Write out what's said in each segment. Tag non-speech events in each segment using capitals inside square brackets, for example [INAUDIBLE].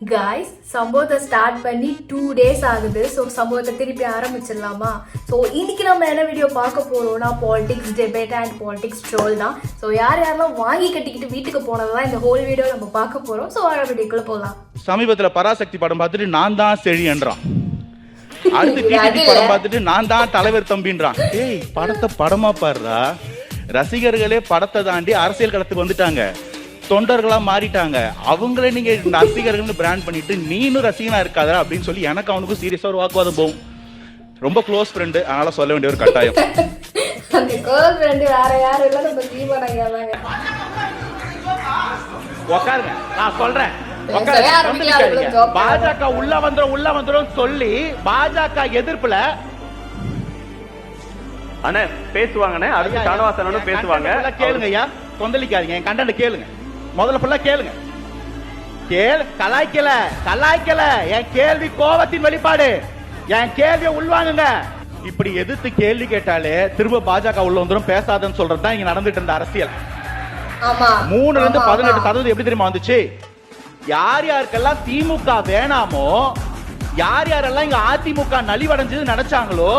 Guys சம்பவத்தை start பண்ணி two days ஆகுது. ஸோ சம்பவத்தை திருப்பி ஆரம்பிச்சிடலாமா? ஸோ இன்னைக்கு நம்ம என்ன வீடியோ பார்க்க போறோம்னா politics debate and politics troll தான். ஸோ யார் யாரெல்லாம் வாங்கி கட்டிக்கிட்டு வீட்டுக்கு போனது தான் இந்த ஹோல் வீடியோ நம்ம பார்க்க போறோம். ஸோ வர வீடியோக்குள்ள போகலாம். சமீபத்துல பராசக்தி படம் பார்த்துட்டு நான் தான் செழியன்றான் [LAUGHS] அடுத்து இல்ல. படம் பார்த்துட்டு நான் தான் தலைவர் தம்பின்றான். ஏய் படத்தை படமா பாடுறா? ரசிகர்களே படத்தை தாண்டி அரசியல் களத்துக்கு வந்துட்டாங்க. தொண்டர்களா மாறிட்டாங்க. அவங்களே நீங்க ரசிகர்கள்னு பிராண்ட் பண்ணிட்டு நீனும் ரசிகனா இருக்காதா அப்படின்னு சொல்லி எனக்கு அவனுக்கும் சீரியஸா ஒரு வாக்குவாதம் போகும். ரொம்ப க்ளோஸ் ஃப்ரெண்டு அதனால சொல்ல வேண்டிய ஒரு கட்டாயம். உக்காருங்க. நான் சொல்றேன். பாஜக உள்ள வந்துரும் உள்ள வந்துரும் சொல்லி பாஜக எதிர்ப்புல அண்ணே பேசுவாங்கண்ணே. அடுத்து காணவாசனும் பேசுவாங்க. கேளுங்க ஐயா. கொந்தளிக்காதீங்க. என் கண்டன கேளுங்க. முதல்ல ஃபுல்லா கேளுங்க. கேளு கலாய்க்கல கலாய்க்கல. என் கேள்வி கோபத்தின் வெளிப்பாடு. என் கேள்வியை உள்வாங்குங்க. இப்படி எதிர்த்து கேள்வி கேட்டாலே திரும்ப பாஜக உள்ள வந்துரும் பேசாதன்னு சொல்றது தான் இங்க நடந்துட்டு இருந்த அரசியல். ஆமா. மூணுல இருந்து பதினெட்டு. சதவீதம் எப்படி தெரியுமா வந்துச்சு? யார் யாருக்கெல்லாம் திமுக வேணாமோ யார் யாரெல்லாம் இங்க அதிமுக நலிவடைஞ்சது நினைச்சாங்களோ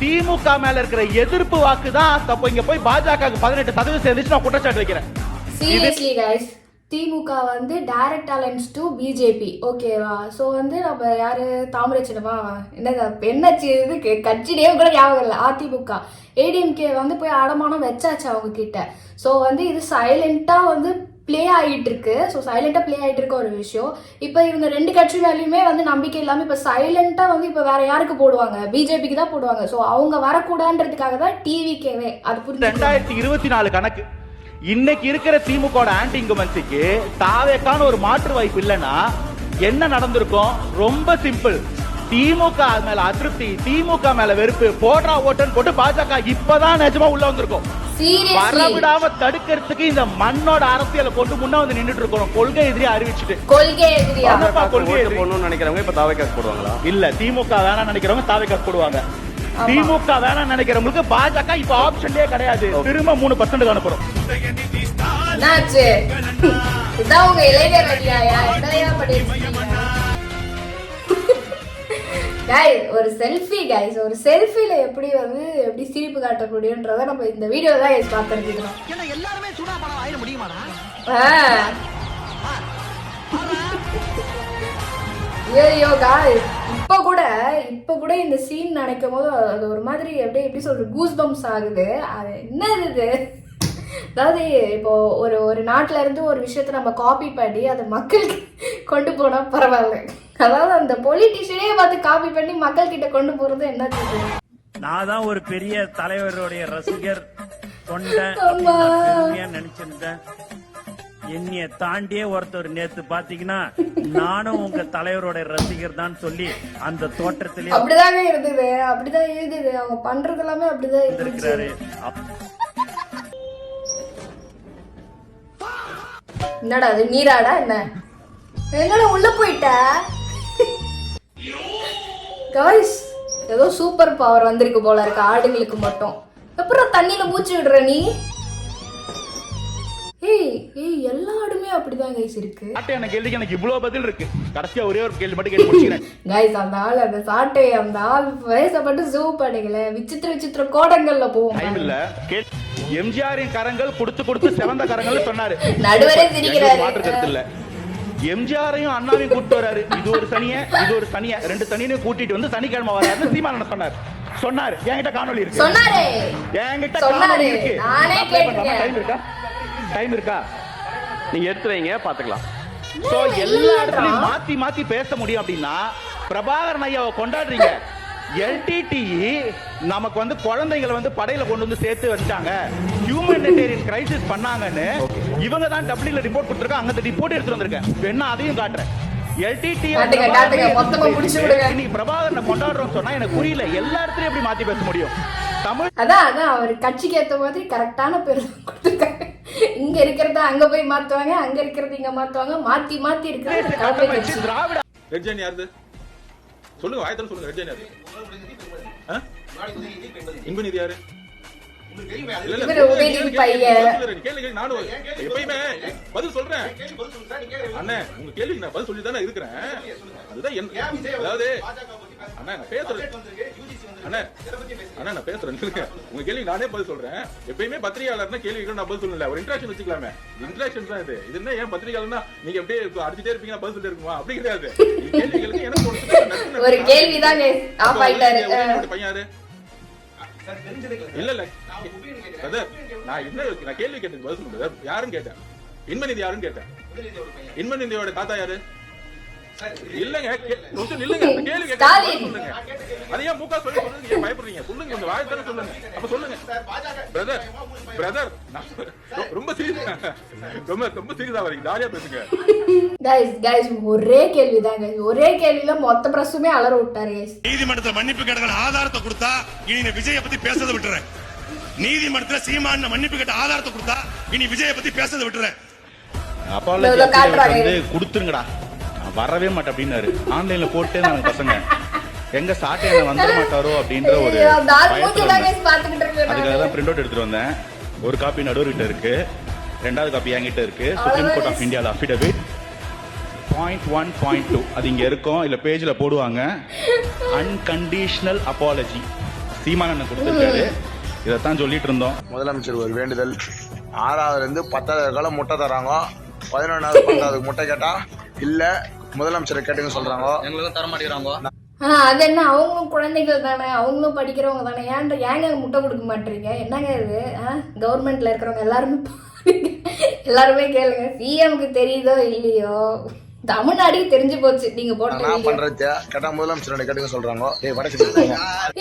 திமுக மேல இருக்கிற எதிர்ப்பு வாக்கு தான் இங்க போய் பாஜக பதினெட்டு சதவீதம் சேர்ந்துச்சு நான் குற்றச்சாட்டு வைக்கிறேன். சீரியஸ்லி கைஸ் திமுக வந்து டைரக்ட் அலைன்ஸ் டு பிஜேபி ஓகேவா ஸோ வந்து நம்ம யாரு? தாமரை சின்னமா என்னது என்ன இது? கட்சி நேம் கூட ஞாபகம் இல்லை. அதிமுக. ஏடிஎம்கே வந்து போய் அடமானம் வச்சாச்சு அவங்க கிட்ட ஸோ வந்து இது சைலண்டா வந்து ப்ளே ஆகிட்டு இருக்கு ஸோ சைலண்டா ப்ளே ஆகிட்டு இருக்க ஒரு விஷயம். இப்போ இவங்க ரெண்டு கட்சி மேலேயுமே வந்து நம்பிக்கை இல்லாமல் இப்போ சைலண்டா வந்து இப்போ வேற யாருக்கு போடுவாங்க? பிஜேபிக்கு தான் போடுவாங்க. ஸோ அவங்க வரக்கூடாதுன்றதுக்காக தான் டிவிக்கேவே அது புரிஞ்சு ரெண்டாயிரத்தி இருபத்தி நாலு கணக்கு. இன்னைக்கு இருக்கிற திமுக ஆன்டி இன்கமன்சிக்கு தாவேக்கான ஒரு மாற்று வாய்ப்பு இல்லைன்னா என்ன நடந்திருக்கும்? ரொம்ப சிம்பிள் திமுக மேல அதிருப்தி திமுக மேல வெறுப்பு போடுறா ஓட்டுன்னு போட்டு பாஜக இப்பதான் நிஜமா உள்ள வந்திருக்கும். வரவிடாம தடுக்கிறதுக்கு இந்த மண்ணோட அரசியலை கொண்டு முன்ன வந்து நின்னுட்டு இருக்கோம் கொள்கை எதிரியா அறிவிச்சுட்டு. கொள்கை எதிரியா? கொள்கை நினைக்கிறவங்க இப்ப தாவைக்காசு போடுவாங்களா? இல்ல திமுக வேணாம் நினைக்கிறவங்க தாவைக்கா போடுவாங்க. திமுக வேணாம் நினைக்கிறவங்களுக்கு பாஜக இப்ப ஆப்ஷன்லயே கிடையாது. திரும்ப மூணு பர்சன்ட் அனுப்புறோம். இதான் உங்க இளைஞர் அடியாயா என்னையா பண்ணிருக்கீங்க? கைஸ் ஒரு செல்ஃபி கைஸ் ஒரு செல்ஃபில எப்படி வந்து எப்படி சிரிப்பு காட்ட முடியும்ன்றத நம்ம இந்த வீடியோ தான் கைஸ் பார்த்துருக்கோம் ஏன்னா எல்லாருமே சூடா படம் ஆயிட முடியுமாடா? ஐயோ காய்ஸ் இப்போ கூட இப்போ கூட இந்த சீன் நினைக்கும் போது அது ஒரு மாதிரி அப்படியே எப்படி சொல்றது கூஸ் பம்ப்ஸ் ஆகுது. அது என்ன இது? அதாவது இப்போ ஒரு ஒரு நாட்டுல இருந்து ஒரு விஷயத்தை நம்ம காப்பி பண்ணி அதை மக்களுக்கு கொண்டு போனா பரவாயில்ல. அதாவது அந்த பொலிட்டிஷியனே பார்த்து காப்பி பண்ணி மக்கள் கிட்ட கொண்டு போறது என்ன? நான் தான் ஒரு பெரிய தலைவருடைய ரசிகர் தொண்டை நினைச்சிருந்தேன். என்னைய தாண்டியே ஒருத்தர் நேத்து பாத்தீங்கன்னா நானும் உங்க தலைவரோட ரசிகர் தான் சொல்லி அந்த தோற்றத்திலே அப்படிதாங்க இருந்தது. அப்படிதான் இருந்தது. அவங்க பண்றது எல்லாமே அப்படிதான் அப்- என்னடா அது நீராடா என்ன? என்னடா உள்ள போயிட்ட. காய்ஸ் ஏதோ சூப்பர் பவர் வந்திருக்கு போல இருக்கு. ஆடுங்களுக்கு மட்டும். அப்புறம் தண்ணியில மூச்சு விடுற நீ? ஏய் ஏய் எல்லா ஆடுமே அப்படிதான் கைஸ் இருக்கு. சாட்டையான கேள்விக்கு எனக்கு இவ்வளவு பதில் இருக்கு. கடைசியா ஒரே ஒரு கேள்வி மட்டும் கேட்டு முடிச்சுக்கிறேன். கைஸ் அந்த ஆள் அந்த சாட்டை அந்த ஆள் வயசை மட்டும் ஜூம் பண்ணுங்களே விசித்திர விசித்திர கோடங்கள்ல போவோம். டைம் இல்ல. எம்ஜிஆரின் கரங்கள் கொடுத்து கொடுத்து செவந்த கரங்கள் சொன்னாரு. நடுவரே சிரிக்கிறாரு. மாற்று கருத்து இல்ல. எம்ஜிஆரையும் அண்ணாவையும் கூட்டிட்டு வராரு. இது ஒரு சனிய இது ஒரு சனிய. ரெண்டு சனியனையும் கூட்டிட்டு வந்து சனிக்கிழமை வராருன்னு சீமானன் சொன்னார். சொன்னாரு. என்கிட்ட காணொளி இருக்கு. சொன்னாரே. என்கிட்ட. காணொளி இருக்கு. டைம் இருக்கா? டைம் இருக்கா? நீங்க எடுத்து வைங்க பாத்துக்கலாம் சோ எல்லா. இடத்துலயும் மாத்தி மாத்தி பேச முடியும் அப்படின்னா பிரபாகரன் ஐயாவை கொண்டாடுறீங்க. எல்டிடி நமக்கு வந்து குழந்தைகளை வந்து படையில கொண்டு வந்து சேர்த்து வச்சாங்க ஹியூமனிடேரியன் கிரைசிஸ் பண்ணாங்கன்னு இவங்க தான் டபிள்யூல ரிப்போர்ட் கொடுத்துருக்காங்க. அங்க ரிப்போர்ட் எடுத்து வந்திருக்கேன். வேணா அதையும் காட்டுறேன். இன்னைக்கு பிரபாகரனை கொண்டாடுறோம் சொன்னா எனக்கு புரியல. எல்லா இடத்துலயும் எப்படி மாத்தி பேச முடியும்? தமிழ் அதான் அதான். அவர் கட்சிக்கு ஏத்த மாதிரி கரெக்டான பேர் கொடுத்துருக்காங்க இங்க இருக்கிறத அங்க போய் மாத்துவாங்க அங்க இருக்கிறது இங்க மாத்துவாங்க. மாத்தி மாத்தி இருக்கிறது திராவிட ரெட்ஜன் யாருது? சொல்லுங்க வாயத்தால சொல்லுங்க ரெட் ஜெயின் யாரு ஆ? இன்பநிதி யாரு? பதில் சொல்றேன். அண்ணே உங்க கேள்விக்கு நான் பதில் சொல்லி தானே இருக்கிறேன். அதுதான் அதாவது அண்ணா நான் பேசுறேன் அண்ணா அண்ணா நான் பேசுறேன். உங்க கேள்விக்கு நானே பதில் சொல்றேன். எப்பயுமே பத்திரிகையாளர்னா கேள்விக்கு நான் பதில் சொல்லல. ஒரு இன்ட்ராக்ஷன் வச்சுக்கலாமே. இன்ட்ராக்ஷன் தான் இது. இது என்ன ஏன் பத்திரிகையாளர்னா நீங்க அப்படியே அடிச்சுட்டே இருப்பீங்க பதில் சொல்லிட்டு இருக்குமா? அப்படி கிடையாது. கேள்விகளுக்கு எனக்கு ஒரு. கேள்விதான் ஆஃப் ஆயிட்டாரு. பையன் இல்ல இல்ல. பிரதர் நான் என்ன நான் கேள்வி கேட்டதுக்கு பதில் சொல்லுங்க. யாருன்னு கேட்டேன்? இன்பநிதி யாருன்னு கேட்டேன்? இன்பநிதியோட தாத்தா யாரு? இல்லங்க கொஞ்சம் நில்லுங்க கேள்வி சொல்லுங்க. அது ஏன் மூக்கா சொல்லி சொல்லுங்க பயப்படுறீங்க? சொல்லுங்க கொஞ்சம் சொல்லுங்க. அப்ப சொல்லுங்க. பிரதர் பிரதர் ரொம்ப சீரியஸ் ரொம்ப ரொம்ப சீரியஸா வரீங்க. ஜாலியா பேசுங்க. கைஸ் கைஸ் ஒரே கேள்விதான். ஒரே கேள்வியில மொத்த பிரசுமே அலற விட்டாரு guys. நீதிமன்றத்துல மன்னிப்பு கேட்டதுல ஆதாரத்தை கொடுத்தா இனி விஜய பத்தி பேசுறதை விட்டுறேன். நீதிமன்றத்துல சீமான மன்னிப்பு கேட்ட ஆதாரத்தை கொடுத்தா இனி விஜய பத்தி பேசுறதை விட்டுறேன். அப்பால. வந்து கொடுத்துருங்கடா. வரவே மாட்டேன் அப்படின்னாரு. ஆன்லைன்ல போட்டே நாங்க பசங்க. எங்க சாட்டையான வந்துட மாட்டாரோ அப்படின்ற ஒரு அதுக்காக நானு. தான் பிரிண்ட் அவுட் எடுத்துட்டு வந்தேன். ஒரு காப்பி நடுவர்கிட்ட இருக்கு. ரெண்டாவது காப்பி என்கிட்ட இருக்கு. சுப்ரீம் கோர்ட் ஆஃப் இந்தியால affidavit point one point two அது இங்க இருக்கும். இல்ல பேஜ்ல போடுவாங்க. அன்கண்டிஷனல் அப்பாலஜி சீமானன் கொடுத்திருக்காரு. இதைத்தான் சொல்லிட்டு இருந்தோம். முதலமைச்சர் ஒரு வேண்டுதல். ஆறாவதுல இருந்து பத்தாவது காலம் முட்டை தராங்க. பதினொன்னாவது பத்தாவது முட்டை கேட்டா இல்ல முதலமைச்சரை கேட்டுங்க சொல்றாங்க ஆ, அது என்ன அவங்களும் குழந்தைகள் தானே அவங்களும் படிக்கிறவங்க தானே. ஏன்டா ஏங்க முட்டை கொடுக்க மாட்டீங்க? என்னங்க இது? கவர்மெண்ட்ல இருக்கிறவங்க எல்லாருமே பாருங்க. எல்லாருமே கேளுங்க. சிஎம்க்கு தெரியுதோ இல்லையோ? தமிழ்நாடுக்கு தெரிஞ்சு போச்சு. நீங்க போட்ட. பண்றது? கேட்டா முதலமைச்சரோட கேட்டுங்க சொல்றாங்க ஏய் வடக்கு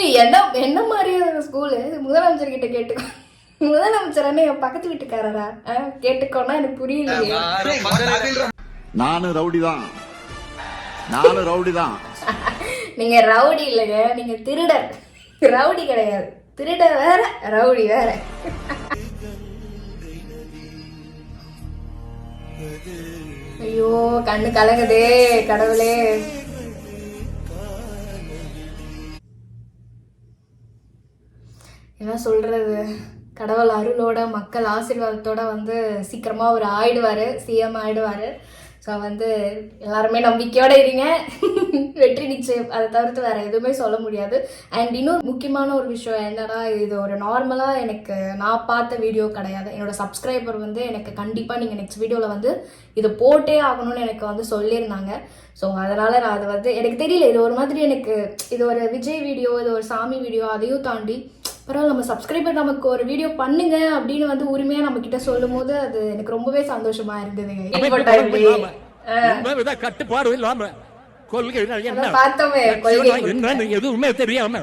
ஏய், என்ன என்ன மாதிரியான ஸ்கூலு முதலமைச்சர் கிட்ட கேட்டுக்கோ. முதலமைச்சர் என்ன என் பக்கத்து வீட்டுக்காரரா? ஆ, கேட்டுக்கோன்னா எனக்கு புரியலையே. நானும் ரவுடி தான் நானும் ரவுடி தான். நீங்க ரவுடி இல்லைங்க நீங்க திருடர். ரவுடி கிடையாது. திருடர் வேற ரவுடி வேற. ஐயோ கண்ணு கலங்குதே கடவுளே. என்ன சொல்றது? கடவுள் அருளோட மக்கள் ஆசீர்வாதத்தோட வந்து சீக்கிரமா அவர் ஆயிடுவாரு சிஎம் ஆயிடுவாரு. ஸோ வந்து எல்லாருமே நம்பிக்கையோடு இருங்க. [LAUGHS] வெற்றி நிச்சயம். அதை தவிர்த்து வேற எதுவுமே சொல்ல முடியாது. அண்ட் இன்னொரு முக்கியமான ஒரு விஷயம் என்னன்னா இது ஒரு நார்மலாக எனக்கு நான் பார்த்த வீடியோ கிடையாது. என்னோட சப்ஸ்கிரைபர் வந்து எனக்கு கண்டிப்பாக நீங்கள் நெக்ஸ்ட் வீடியோவில் வந்து இதை போட்டே ஆகணும்னு எனக்கு வந்து சொல்லியிருந்தாங்க. ஸோ அதனால் நான் அதை வந்து எனக்கு தெரியல. இது ஒரு மாதிரி எனக்கு இது ஒரு விஜய் வீடியோ இது ஒரு சாமி வீடியோ அதையும் தாண்டி பரவாயில்ல நம்ம சப்ஸ்கிரைபர் நமக்கு ஒரு வீடியோ பண்ணுங்க அப்படின்னு வந்து உரிமையா நம்ம கிட்ட சொல்லும் போது அது எனக்கு ரொம்பவே சந்தோஷமா இருந்ததுங்க கட்டுப்பாடு இல்லாம கொள்கை என்ன எதுவுமே தெரியாம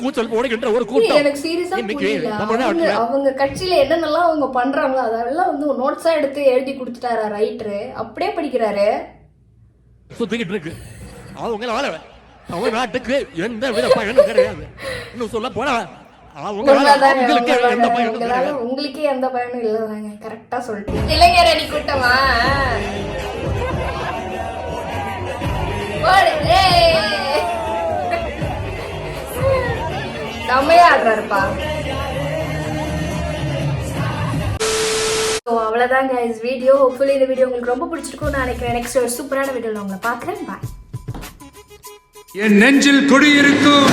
கூச்சல் போடுகின்ற ஒரு ஏய், எனக்கு சீரியஸா புரியல. அவங்க அவங்க கட்சியில என்னென்னலாம் அவங்க பண்றாங்களோ அதெல்லாம் வந்து நோட்ஸா எடுத்து எழுதி கொடுத்துட்டாரா ரைட்டரு அப்படியே படிக்கிறாரு. சுத்திக்கிட்டு இருக்கு. அவங்களால அவங்க நாட்டுக்கு எந்த வித பயனும் கிடையாது. இன்னும் சொல்ல போனா உங்களுக்கே எந்த பயனும் இல்லதாங்க. கரெக்டா சொல்லிட்டு இளைஞர் அணி கூட்டமா? ஓடு, ஏய். செம்மையா ஆடுறாருப்பா. ஸோ அவ்வளோதாங்க இஸ் வீடியோ ஹோப்ஃபுல்லி இந்த வீடியோ உங்களுக்கு ரொம்ப பிடிச்சிருக்கும் நான் நினைக்கிறேன். நெக்ஸ்ட் ஒரு சூப்பரான வீடியோவில் உங்களை பார்க்குறேன். பாய் என் நெஞ்சில் குடியிருக்கும்